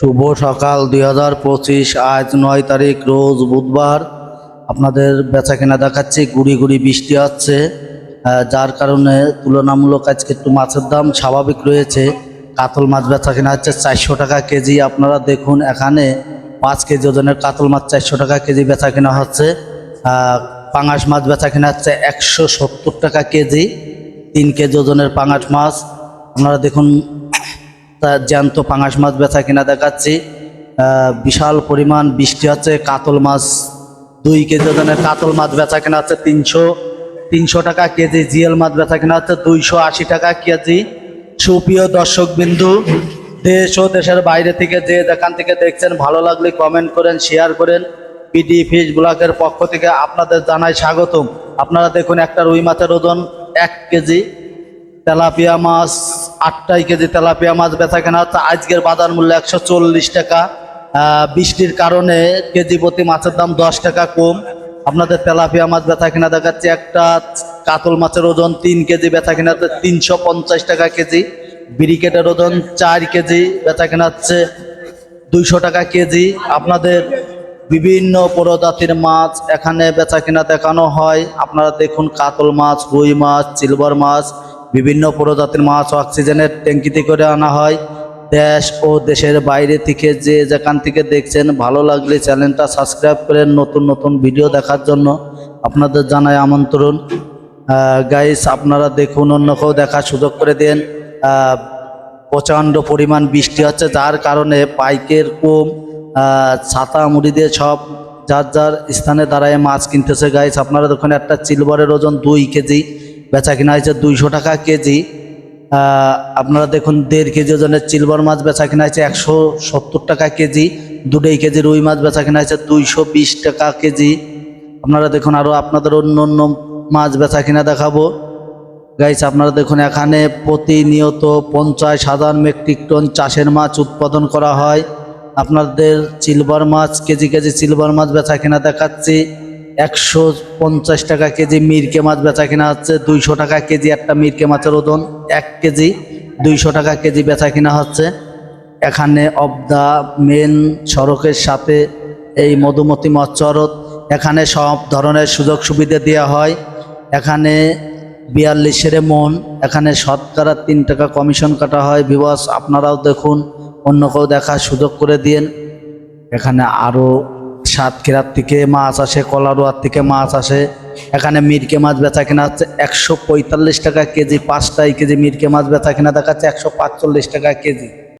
শুভ সকাল দুই হাজার পঁচিশ, আজ নয় তারিখ, রোজ বুধবার। আপনাদের বেচা কেনা দেখাচ্ছি, গুড়ি গুড়ি বৃষ্টি হচ্ছে যার কারণে তুলনামূলক আজকে একটু মাছের দাম স্বাভাবিক রয়েছে। কাতল মাছ বেচা কেনা হচ্ছে চারশো টাকা কেজি। আপনারা দেখুন এখানে পাঁচ কেজি ওজনের কাতল মাছ চারশো টাকা কেজি বেচা কেনা হচ্ছে পাঙাশ মাছ বেচা কেনা হচ্ছে একশো সত্তর টাকা কেজি। তিন কেজি ওজনের পাঙাশ মাছ। আপনারা দেখুন তা জ্যান্ত পাঙাশ মাছ বেচা কিনা দেখাচ্ছি। বিশাল পরিমাণ বৃষ্টি হচ্ছে, কাতল মাছ, দুই কেজি ওজনের কাতল মাছ বেচা কেনা হচ্ছে তিনশো তিনশো টাকা কেজি, জিএল মাছ বেচা কেনা হচ্ছে দুইশো আশি টাকা কেজি। সুপ্রিয় দর্শক বিন্দু দেশ ও দেশের বাইরে থেকে যে যেখান থেকে দেখছেন, ভালো লাগলে কমেন্ট করেন শেয়ার করেন। পিডি ফিশ ব্লকের পক্ষ থেকে আপনাদের জানাই স্বাগতম। আপনারা দেখুন একটা রুই মাছের ওজন এক কেজি। তেলাপিয়া মাছ আটটাই কেজি তেলাপিয়া মাছ বেচা কেনা হচ্ছে। আজকের বাজার মূল্য একশো চল্লিশ টাকা। বৃষ্টির কারণে কেজি প্রতি মাছের দাম দশ টাকা কম। আপনাদের তেলাপিয়া মাছ বেচা কিনা দেখাচ্ছে, একটা কাতল মাছের ওজন তিন কেজি বেচা হচ্ছে তিনশো পঞ্চাশ টাকা কেজি। ব্রিকেটের ওজন চার কেজি বেচা কেনা হচ্ছে দুইশো টাকা কেজি। আপনাদের বিভিন্ন প্রজাতির মাছ এখানে বেচা কিনা দেখানো হয়। আপনারা দেখুন কাতল মাছ, রুই মাছ, সিলভার মাছ বিভিন্ন প্রজাতির মাছ অক্সিজেনের ট্যাঙ্কিতে করে আনা হয়। দেশ ও দেশের বাইরে থেকে যে যেখান থেকে দেখছেন, ভালো লাগলে চ্যানেলটা সাবস্ক্রাইব করেন নতুন নতুন ভিডিও দেখার জন্য আপনাদের জানাই আমন্ত্রণ। গাইস আপনারা দেখুন, অন্য কেউ দেখার সুযোগ করে দেন। প্রচণ্ড পরিমাণ বৃষ্টি হচ্ছে, যার কারণে পাইকের কম ছাতা, মুড়ি দিয়ে সব যার যার স্থানে দাঁড়ায় মাছ কিনতেছে। গাইস আপনারা দেখুন, একটা চিলবারের ওজন দুই কেজি। বেচা কিনা হয়েছে দুইশো টাকা কেজি। আপনারা দেখুন, দেড় কেজি ওজনের চিলবার মাছ বেচা কিনা হয়েছে একশো সত্তর টাকা কেজি। দুটোই কেজি রুই মাছ বেচা কিনা হয়েছে দুইশো বিশ টাকা কেজি। আপনারা দেখুন আরও আপনাদের অন্য অন্য মাছ বেচা কিনা দেখাবো। গাইস আপনারা দেখুন, এখানে প্রতিনিয়ত পঞ্চাশ হাজার মেট্রিক টন চাষের মাছ উৎপাদন করা হয়। আপনাদের সিলভার মাছ, কেজি কেজি সিলভার মাছ বেচা কিনা দেখাচ্ছি। একশো পঞ্চাশ টাকা কেজি মিরকে মাছ বেচা কিনা হচ্ছে, দুইশো টাকা কেজি একটা মিরকে মাছের ওজন, এক কেজি, দুইশো টাকা কেজি বেচা কিনা হচ্ছে। এখানে অব দা মেন, সড়কের সাথে এই মধুমতি মৎস্যরত এখানে সব ধরনের সুযোগ সুবিধা দেওয়া হয়। এখানে বিয়াল্লিশের মন, এখানে শতকরা তিন টাকা কমিশন কাটা হয়। বিবাস আপনারাও দেখুন, অন্য কেউ দেখার সুযোগ করে দিন এখানে আরও সাতক্ষীরার থেকে মাছ আসে কলারোয়ার থেকে মাছ আসে। এখানে মিরকে মাছ বেচা কেনা হচ্ছে একশো পঁয়তাল্লিশ টাকা কেজি পাঁচটাই কেজি মিরকে মাছ বেচা কিনা দেখাচ্ছে একশো টাকা কেজি।